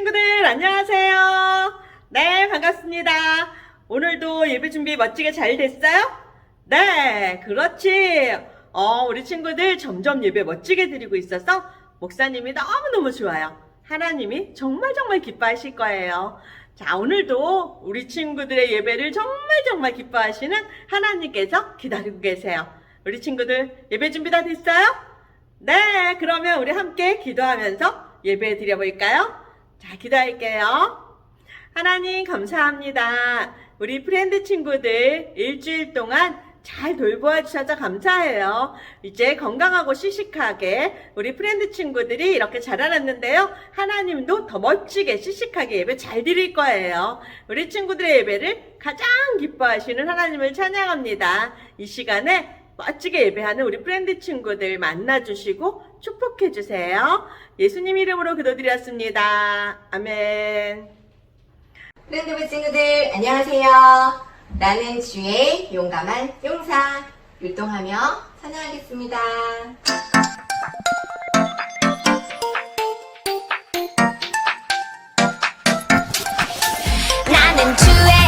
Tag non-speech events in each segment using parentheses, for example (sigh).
친구들 안녕하세요. 네, 반갑습니다. 오늘도 예배 준비 멋지게 잘 됐어요? 네, 그렇지. 어, 우리 친구들 점점 예배 멋지게 드리고 있어서 목사님이 너무너무 좋아요. 하나님이 정말 정말 기뻐하실 거예요. 자, 오늘도 우리 친구들의 예배를 정말 정말 기뻐하시는 하나님께서 기다리고 계세요. 우리 친구들 예배 준비 다 됐어요? 네, 그러면 우리 함께 기도하면서 예배 드려볼까요? 자, 기도할게요. 하나님, 감사합니다. 우리 프렌드 친구들 일주일 동안 잘 돌보아 주셔서 감사해요. 이제 건강하고 씩씩하게 우리 프렌드 친구들이 이렇게 자라났는데요. 하나님도 더 멋지게 씩씩하게 예배 잘 드릴 거예요. 우리 친구들의 예배를 가장 기뻐하시는 하나님을 찬양합니다. 이 시간에 멋지게 예배하는 우리 프렌드 친구들 만나주시고 축복해주세요. 예수님 이름으로 기도드렸습니다. 아멘. 프렌드부 친구들 안녕하세요. 나는 주의 용감한 용사 율동하며 찬양하겠습니다. 나는 주의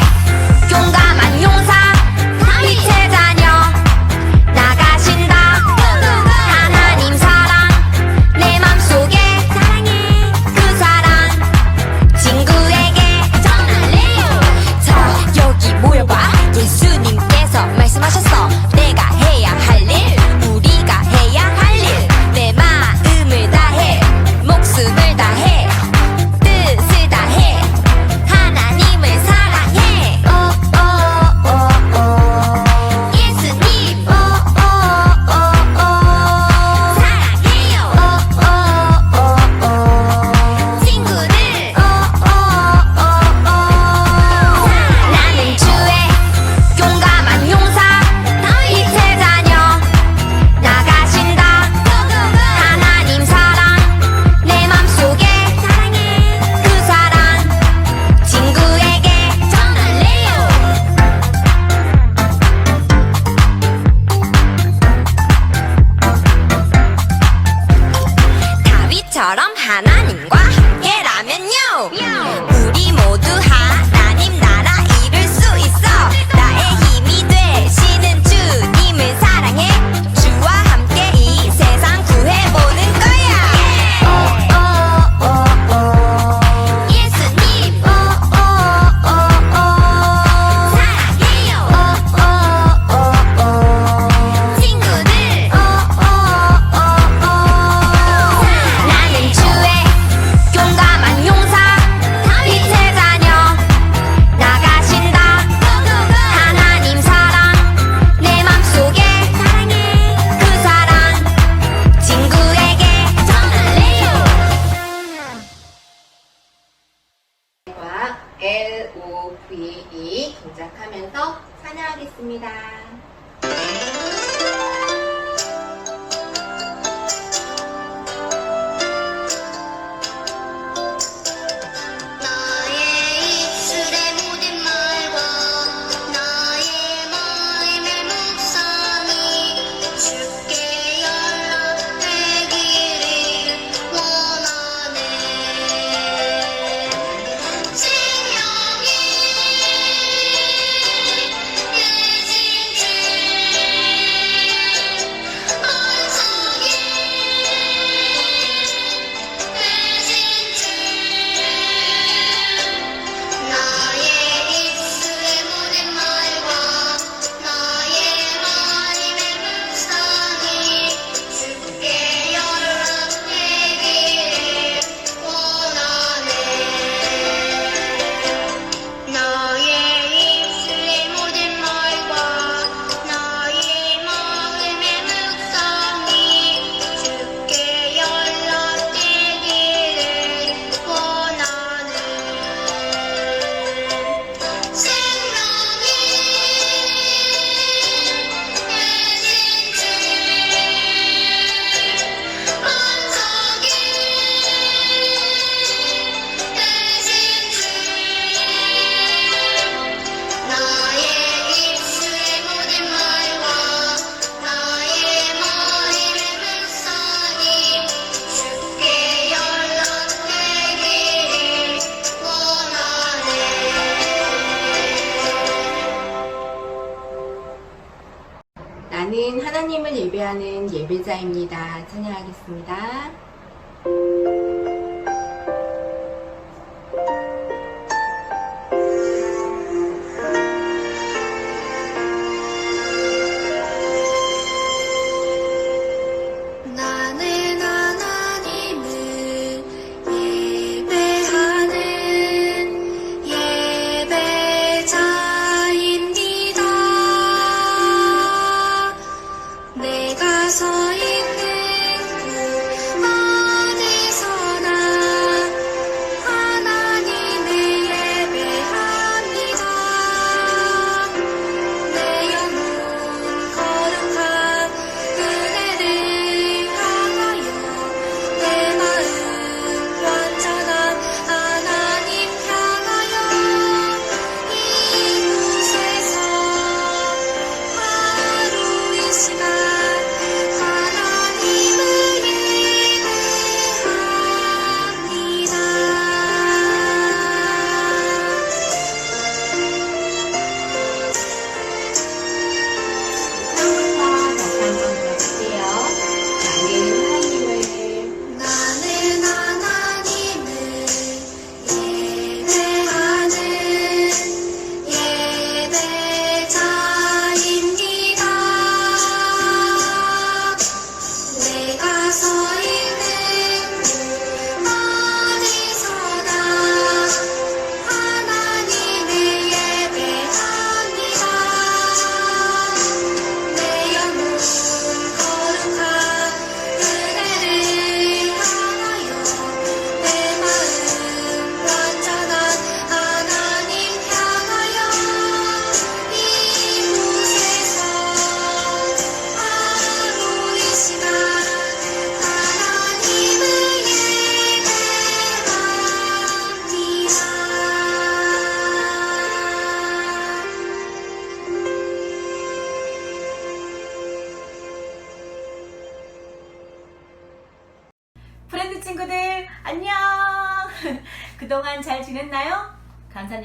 예배하는 예배자입니다. 찬양하겠습니다.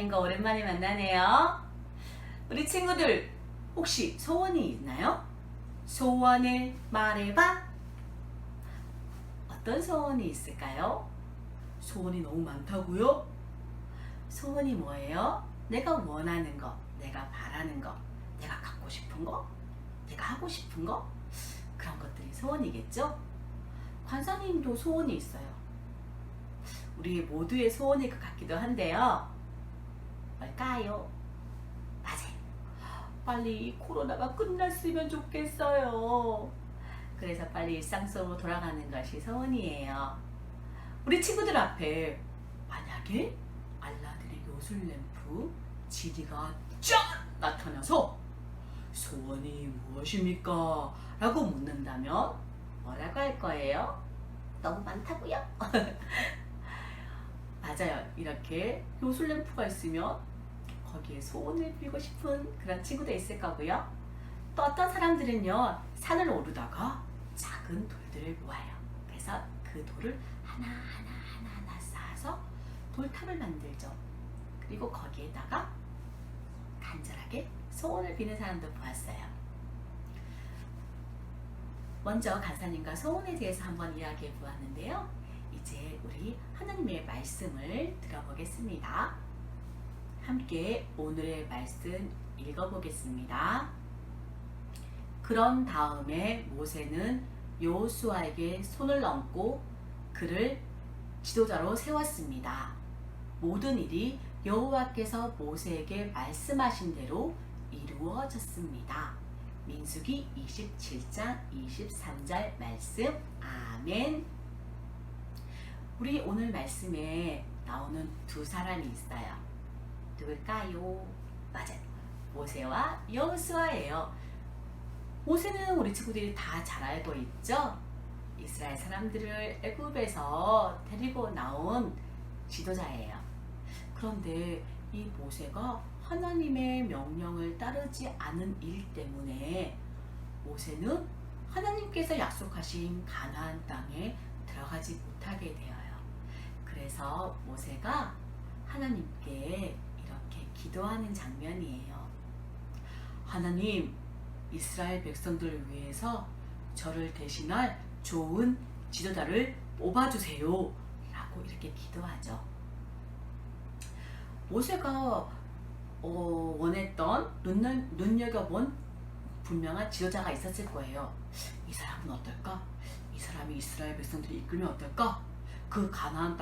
간사님과 오랜만에 만나네요. 우리 친구들 혹시 소원이 있나요? 소원을 말해봐. 어떤 소원이 있을까요? 소원이 너무 많다고요? 소원이 뭐예요? 내가 원하는 거, 내가 바라는 거, 내가 갖고 싶은 거, 내가 하고 싶은 거 그런 것들이 소원이겠죠? 관사님도 소원이 있어요. 우리 모두의 소원일 것 같기도 한데요. 뭘까요? 맞아요. 빨리 이 코로나가 끝났으면 좋겠어요. 그래서 빨리 일상 속으로 돌아가는 것이 소원이에요. 우리 친구들 앞에 만약에 알라딘의 요술 램프 지리가 쫙 나타나서 소원이 무엇입니까? 라고 묻는다면 뭐라고 할 거예요? 너무 많다고요? (laughs) 맞아요. 이렇게 요술 램프가 있으면 거기에 소원을 빌고 싶은 그런 친구도 있을 거고요. 또 어떤 사람들은요, 산을 오르다가 작은 돌들을 모아요. 그래서 그 돌을 하나 하나 하나 하나 쌓아서 돌탑을 만들죠. 그리고 거기에다가 간절하게 소원을 비는 사람도 보았어요. 먼저 간사님과 소원에 대해서 한번 이야기해 보았는데요. 이제 우리 하나님의 말씀을 들어보겠습니다. 함께 오늘의 말씀 읽어보겠습니다. 그런 다음에 모세는 여호수아에게 손을 얹고 그를 지도자로 세웠습니다. 모든 일이 여호와께서 모세에게 말씀하신 대로 이루어졌습니다. 민수기 27장 23절 말씀 아멘. 우리 오늘 말씀에 나오는 두 사람이 있어요. 누굴까요? 맞아요. 모세와 여호수아예요. 모세는 우리 친구들이 다 잘 알고 있죠. 이스라엘 사람들을 애굽에서 데리고 나온 지도자예요. 그런데 이 모세가 하나님의 명령을 따르지 않은 일 때문에 모세는 하나님께서 약속하신 가나안 땅에 들어가지 못하게 되어요. 그래서 모세가 하나님께 이렇게 기도하는 장면이에요. 하나님, 이스라엘 백성들을 위해서 저를 대신할 좋은 지도자를 뽑아주세요. 라고 이렇게 기도하죠. 모세가 어, 원했던 눈여, 눈여겨본 분명한 지도자가 있었을 거예요. 이 사람은 어떨까? 이 사람이 이스라엘 백성들이 이끌면 어떨까? 그 가나안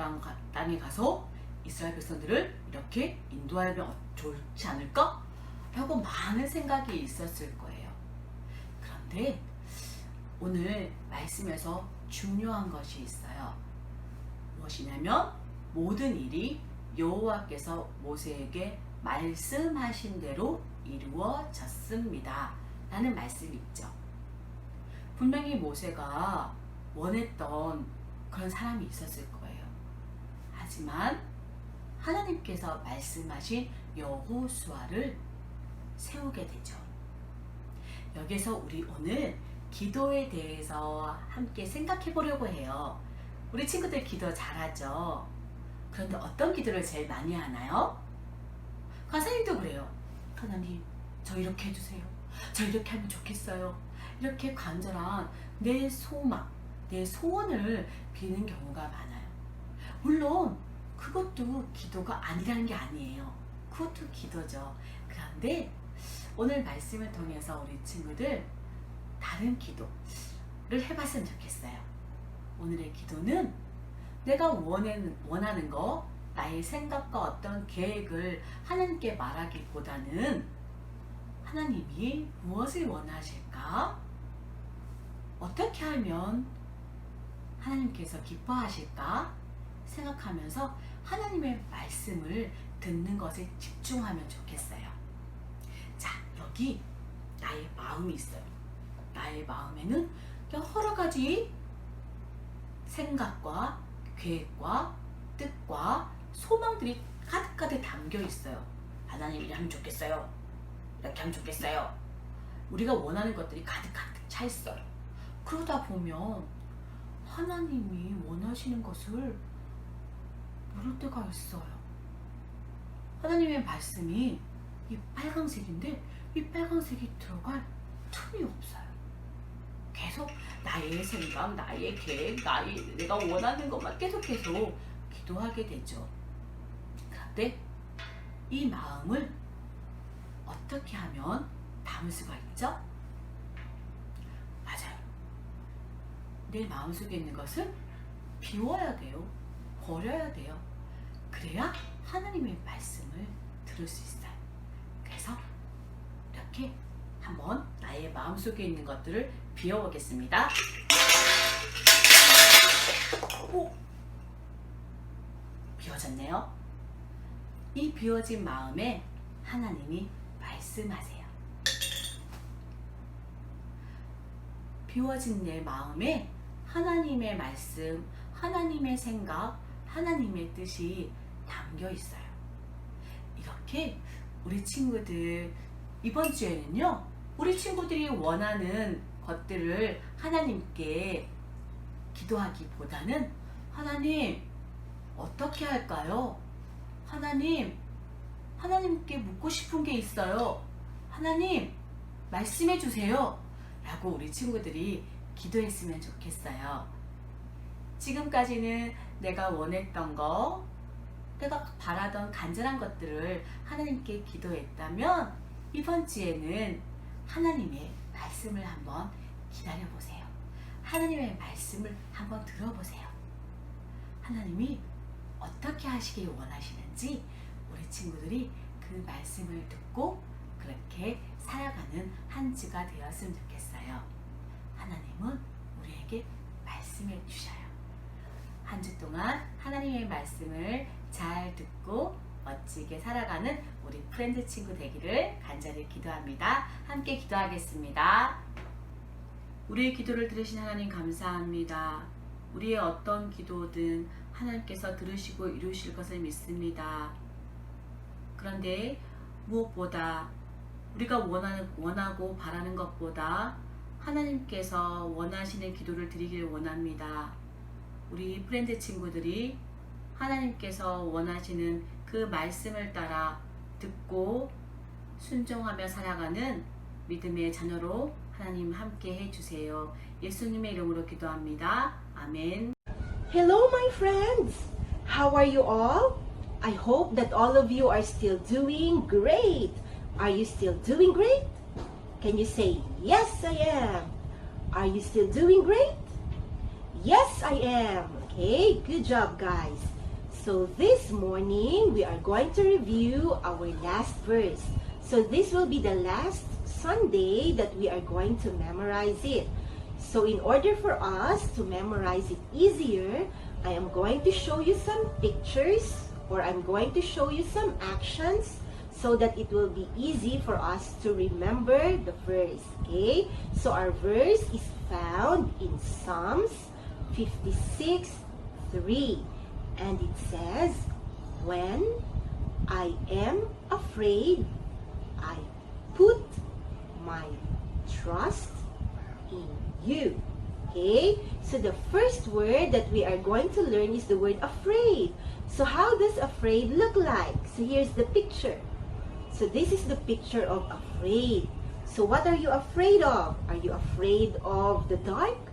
땅에 가서 이스라엘 백성들을 이렇게 인도하면 어- 좋지 않을까? 라고 많은 생각이 있었을 거예요. 그런데 오늘 말씀에서 중요한 것이 있어요. 무엇이냐면 모든 일이 여호와께서 모세에게 말씀하신 대로 이루어졌습니다. 라는 말씀이 있죠. 분명히 모세가 원했던 그런 사람이 있었을 거예요. 하지만 하나님께서 말씀하신 여호수아를 세우게 되죠. 여기서 우리 오늘 기도에 대해서 함께 생각해 보려고 해요. 우리 친구들 기도 잘하죠? 그런데 어떤 기도를 제일 많이 하나요? 가사님도 그래요. 하나님, 저 이렇게 해주세요. 저 이렇게 하면 좋겠어요. 이렇게 간절한 내 소망, 내 소원을 비는 경우가 많아요. 물론 그것도 기도가 아니라는 게 아니에요. 그것도 기도죠. 그런데 오늘 말씀을 통해서 우리 친구들 다른 기도를 해봤으면 좋겠어요. 오늘의 기도는 내가 원하는, 원하는 거, 나의 생각과 어떤 계획을 하나님께 말하기보다는 하나님이 무엇을 원하실까? 어떻게 하면 하나님께서 기뻐하실까? 생각하면서 하나님의 말씀을 듣는 것에 집중하면 좋겠어요. 자, 여기 나의 마음이 있어요. 나의 마음에는 여러 가지 생각과 계획과 뜻과 소망들이 가득가득 담겨 있어요. 하나님 이렇게 하면 좋겠어요. 이렇게 하면 좋겠어요. 우리가 원하는 것들이 가득가득 차 있어요. 그러다 보면 하나님이 원하시는 것을 모를 때가 있어요. 하나님의 말씀이 이 빨강색인데 이 빨강색이 들어갈 틈이 없어요. 계속 나의 생각, 나의 계획, 나의 내가 원하는 것만 계속 계속 기도하게 되죠. 그런데 이 마음을 어떻게 하면 담을 수가 있죠? 맞아요. 내 마음속에 있는 것을 비워야 돼요. 버려야 돼요. 그래야 하나님의 말씀을 들을 수 있어요. 그래서 이렇게 한번 나의 마음속에 있는 것들을 비워보겠습니다. 오! 비워졌네요. 이 비워진 마음에 하나님이 말씀하세요. 비워진 내 마음에 하나님의 말씀, 하나님의 생각, 하나님의 뜻이 담겨 있어요. 이렇게 우리 친구들 이번 주에는요, 우리 친구들이 원하는 것들을 하나님께 기도하기보다는 하나님 어떻게 할까요? 하나님 하나님께 묻고 싶은 게 있어요. 하나님 말씀해 주세요. 라고 우리 친구들이 기도했으면 좋겠어요. 지금까지는 내가 원했던 거, 내가 바라던 간절한 것들을 하나님께 기도했다면 이번 주에는 하나님의 말씀을 한번 기다려 보세요. 하나님의 말씀을 한번 들어보세요. 하나님이 어떻게 하시길 원하시는지 우리 친구들이 그 말씀을 듣고 그렇게 살아가는 한 주가 되었으면 좋겠어요. 하나님은 우리에게 말씀해 주셔요. 한 주 동안 하나님의 말씀을 잘 듣고 멋지게 살아가는 우리 프렌드 친구 되기를 간절히 기도합니다. 함께 기도하겠습니다. 우리의 기도를 들으신 하나님 감사합니다. 우리의 어떤 기도든 하나님께서 들으시고 이루실 것을 믿습니다. 그런데 무엇보다 우리가 원하는, 원하고 바라는 것보다 하나님께서 원하시는 기도를 드리길 원합니다. 우리 프렌드 친구들이 하나님께서 원하시는 그 말씀을 따라 듣고 순종하며 살아가는 믿음의 자녀로 하나님 함께 해주세요. 예수님의 이름으로 기도합니다. 아멘. Hello, my friends! How are you all? I hope that all of you are still doing great. Are you still doing great? Can you say, Yes, I am? Are you still doing great? Yes, I am. Okay, good job, guys. So, this morning we are going to review our last verse. So, this will be the last Sunday that we are going to memorize it. So in order for us to memorize it easier, I am going to show you some pictures or I'm going to show you some actions so that it will be easy for us to remember the verse. Okay? So our verse is found in Psalms 56 3 and it says, When I am afraid, I put my trust in you. Okay? So the first word that we are going to learn is the word afraid. So how does afraid look like? So here's the picture. So this is the picture of afraid. So what are you afraid of? Are you afraid of the dark?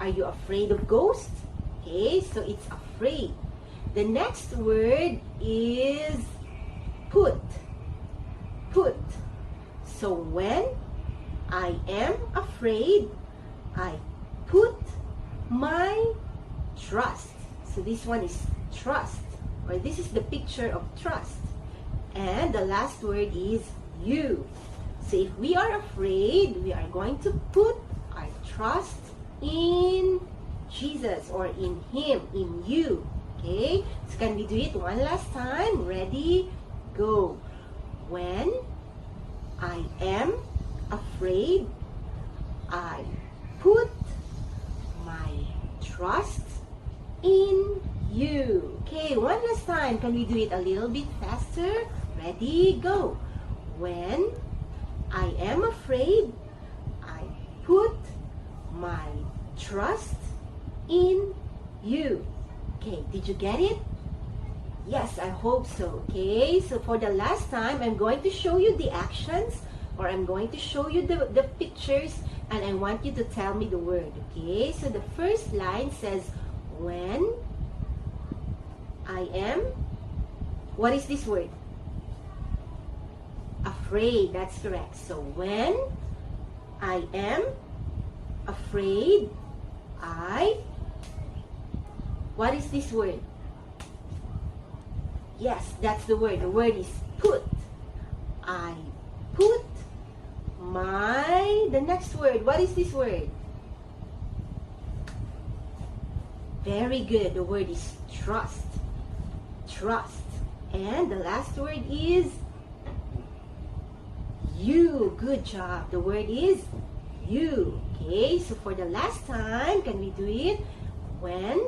Are you afraid of ghosts? Okay, so it's afraid. The next word is put. Put. So when I am afraid, I put my trust. So this one is trust, or this is the picture of trust. And the last word is you. So if we are afraid, we are going to put our trust in Jesus or in Him, in you. Okay? So can we do it one last time? Ready? Go. When I am afraid, I put my trust in you. Okay, one last time. Can we do it a little bit faster? Ready, go. When I am afraid, I put my trust in you. Okay, did you get it? Yes, I hope so. Okay, so for the last time, I'm going to show you the actions or I'm going to show you the, the pictures and I want you to tell me the word. Okay, so the first line says, When I am, what is this word? Afraid, that's correct. So when I am afraid, I, what is this word? Yes, that's the word. The word is put. I put my, the next word. What is this word? Very good. The word is trust. Trust. And the last word is you. Good job. The word is you. Okay, so for the last time, can we do it? When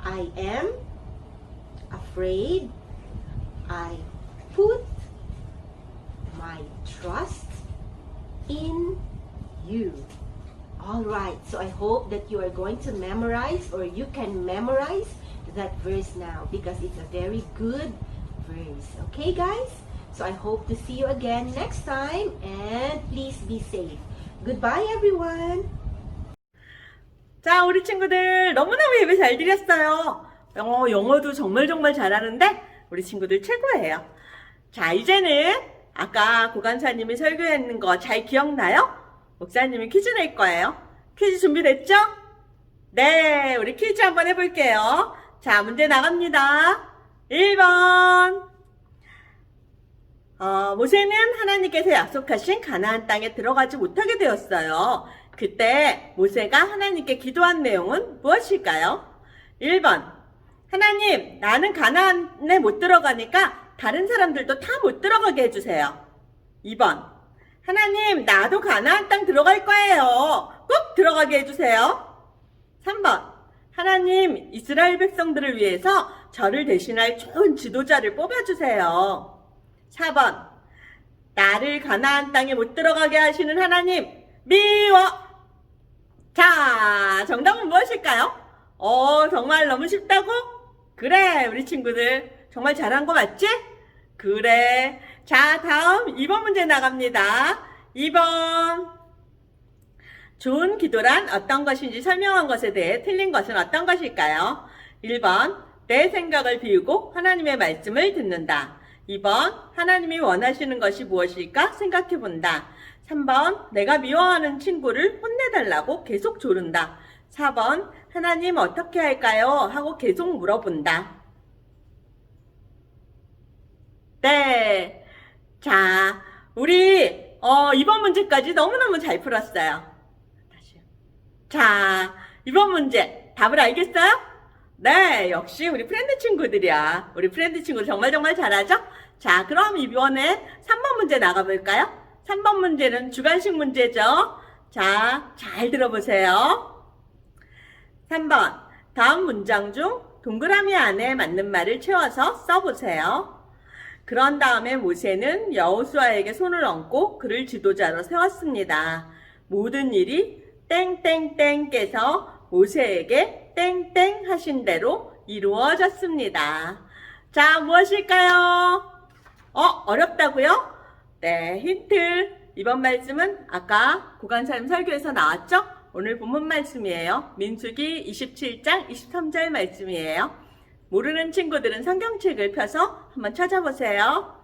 I am afraid, I put my trust in you. All right, so I hope that you are going to memorize or you can memorize that verse now because it's a very good verse. Okay, guys? So I hope to see you again next time and please be safe. Goodbye, everyone. 자, 우리 친구들 너무너무 예배 잘 드렸어요. 영어, 영어도 정말 정말 잘하는데 우리 친구들 최고예요. 자, 이제는 아까 고간사님이 설교했는 거 잘 기억나요? 목사님이 퀴즈 낼 거예요. 퀴즈 준비됐죠? 네, 우리 퀴즈 한번 해볼게요. 자, 문제 나갑니다. 1번. 어, 모세는 하나님께서 약속하신 가나안 땅에 들어가지 못하게 되었어요. 그때 모세가 하나님께 기도한 내용은 무엇일까요? 1번. 하나님, 나는 가나안에 못 들어가니까 다른 사람들도 다 못 들어가게 해주세요. 2번. 하나님, 나도 가나안 땅 들어갈 거예요. 꼭 들어가게 해주세요. 3번. 하나님, 이스라엘 백성들을 위해서 저를 대신할 좋은 지도자를 뽑아주세요. 4번. 나를 가나안 땅에 못 들어가게 하시는 하나님, 미워! 자, 정답은 무엇일까요? 어, 정말 너무 쉽다고? 그래, 우리 친구들. 정말 잘한 거 맞지? 그래. 자, 다음 2번 문제 나갑니다. 2번. 좋은 기도란 어떤 것인지 설명한 것에 대해 틀린 것은 어떤 것일까요? 1번. 내 생각을 비우고 하나님의 말씀을 듣는다. 2번. 하나님이 원하시는 것이 무엇일까 생각해 본다. 3번. 내가 미워하는 친구를 혼내달라고 계속 조른다. 4번. 하나님 어떻게 할까요? 하고 계속 물어본다. 네. 자, 우리, 어, 이번 문제까지 너무너무 잘 풀었어요. 다시요. 자, 이번 문제, 답을 알겠어요? 네, 역시 우리 프렌드 친구들이야. 우리 프렌드 친구들 정말 정말 잘하죠? 자, 그럼 이번에 3번 문제 나가볼까요? 3번 문제는 주관식 문제죠? 자, 잘 들어보세요. 3번. 다음 문장 중 동그라미 안에 맞는 말을 채워서 써보세요. 그런 다음에 모세는 여호수아에게 손을 얹고 그를 지도자로 세웠습니다. 모든 일이 땡땡땡께서 모세에게 땡땡 하신 대로 이루어졌습니다. 자, 무엇일까요? 어, 어렵다고요? 네, 힌트. 이번 말씀은 아까 구간사님 설교에서 나왔죠? 오늘 본문 말씀이에요. 민수기 27장 23절 말씀이에요. 모르는 친구들은 성경책을 펴서 한번 찾아보세요.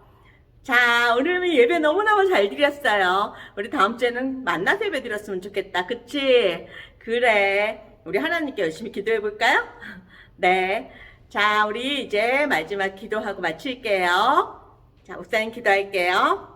자, 오늘 예배 너무너무 잘 드렸어요. 우리 다음 주에는 만나서 예배 드렸으면 좋겠다. 그치? 그래. 우리 하나님께 열심히 기도해 볼까요? 네. 자, 우리 이제 마지막 기도하고 마칠게요. 자, 옥사님 기도할게요.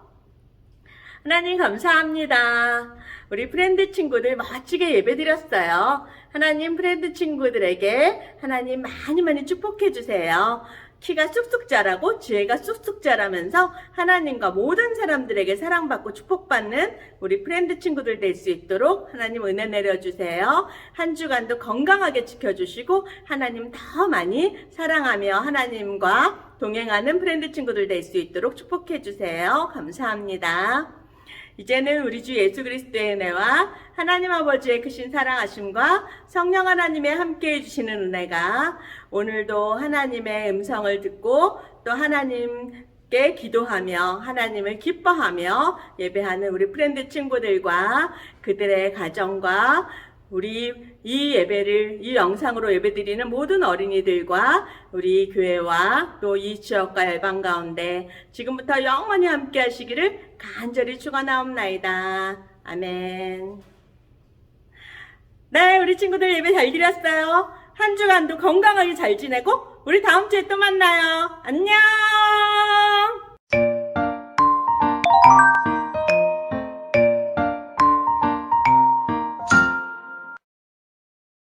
하나님 감사합니다. 우리 프렌드 친구들 멋지게 예배 드렸어요. 하나님 프렌드 친구들에게 하나님 많이 많이 축복해 주세요. 키가 쑥쑥 자라고 지혜가 쑥쑥 자라면서 하나님과 모든 사람들에게 사랑받고 축복받는 우리 프렌드 친구들 될 수 있도록 하나님 은혜 내려주세요. 한 주간도 건강하게 지켜주시고 하나님 더 많이 사랑하며 하나님과 동행하는 프렌드 친구들 될 수 있도록 축복해 주세요. 감사합니다. 이제는 우리 주 예수 그리스도의 은혜와 하나님 아버지의 크신 사랑하심과 성령 하나님의 함께 해 주시는 은혜가 오늘도 하나님의 음성을 듣고 또 하나님께 기도하며 하나님을 기뻐하며 예배하는 우리 프렌드 친구들과 그들의 가정과 우리 이 예배를 이 영상으로 예배드리는 모든 어린이들과 우리 교회와 또 이 지역과 열방 가운데 지금부터 영원히 함께 하시기를 간절히 축원하옵나이다. 아멘. 네, 우리 친구들 예배 잘 드렸어요. 한 주간도 건강하게 잘 지내고 우리 다음 주에 또 만나요. 안녕.